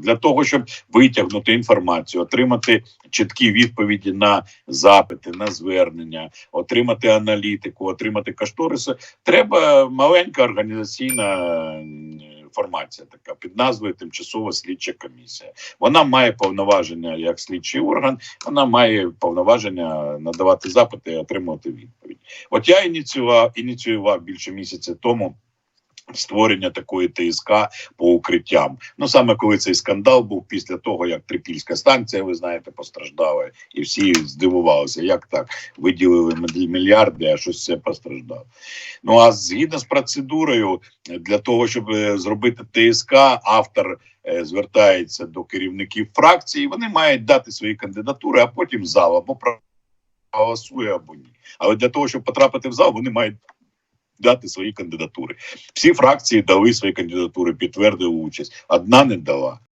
для того, щоб витягнути інформацію, отримати чіткі відповіді на запити, на звернення, отримати аналітику, отримати кошториси. Треба маленька організаційна формація, така під назвою Тимчасова слідча комісія. Вона має повноваження як слідчий орган, вона має повноваження надавати запити і отримувати відповідь. От я ініціював ініціював більше місяця тому. Створення такої ТСК по укриттям. Ну саме коли цей скандал був після того, як Трипільська станція, ви знаєте, постраждала, і всі здивувалися, як так виділили міль- мільярди, а щось все постраждало. Ну а згідно з процедурою, для того, щоб е, зробити ТСК, автор е, звертається до керівників фракції. Вони мають дати свої кандидатури, а потім зал або проголосує, або ні. Але для того, щоб потрапити в зал, вони мають. Дати свої кандидатури. Всі фракції дали свої кандидатури, підтвердили участь. Одна не дала.